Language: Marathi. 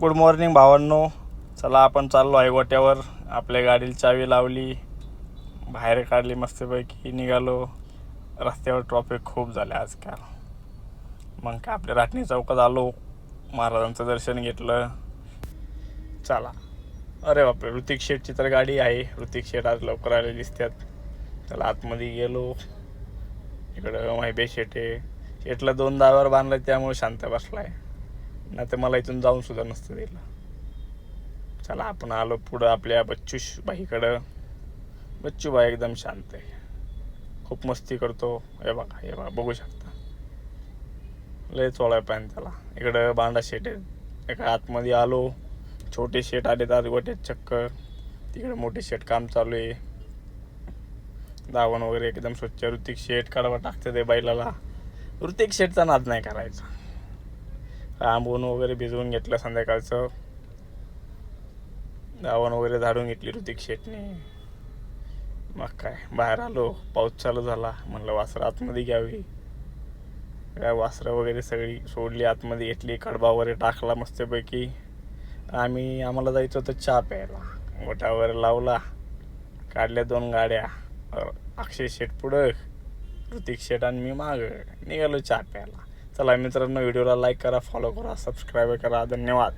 गुड मॉर्निंग भावांनो. चला आपण चाललो आहे गोट्यावर. आपल्या गाडीला चावी लावली. बाहेर काढली मस्तपैकी. निघालो. रस्त्यावर ट्रॉफिक खूप झाले आजकाल. मग काय आपल्या राटणी चौकात आलो. महाराजांचं दर्शन घेतलं. चला. अरे बापरे ऋतिक शेठची तर गाडी आहे. ऋतिक शेठ आज लवकर आले दिसतात. त्याला आतमध्ये गेलो. इकडं माहिबे शेट आहे. शेटला दोन दाव्यावर बांधलं त्यामुळे शांत बसला आहे नाही तर मला इथून जाऊन सुद्धा नसतं दिलं. चला आपण आलो पुढं आपल्या बच्चू बाईकडं बच्चू बाई एकदम शांत आहे. खूप मस्ती करतो. हे बघा हे बघा बघू शकता. लय चोळाय पॅन त्याला. इकडं बांडा शेट आहे एका आतमध्ये आलो. छोटे शेट आले तर गोट्यात चक्कर. तिकडे मोठे शेट काम चालू आहे. दावण वगैरे एकदम स्वच्छ. ऋतिक शेट कडवा टाकते ते बैलाला. ऋतिक शेटचा नाद नाही करायचा. आंबून वगैरे भिजवून घेतलं संध्याकाळचं. दावण वगैरे झाडून घेतली ऋतिक शेटने. मग काय बाहेर आलो पाऊस चालू झाला. म्हणलं वासरं आतमध्ये घ्यावी. काय वासरं वगैरे सगळी सोडली आतमध्ये घेतली कडबा वगैरे टाकला मस्तपैकी. आम्ही आम्हाला जायचं होतं चहा प्यायला. गोटा वगैरे लावला. काढल्या दोन गाड्या. अक्षय शेट पुढं ऋतिक शेट आणि मी माग. निघालो चहा प्यायला. चला मित्रांनो व्हिडिओला लाईक करा फॉलो करा सबस्क्राईब करा. धन्यवाद.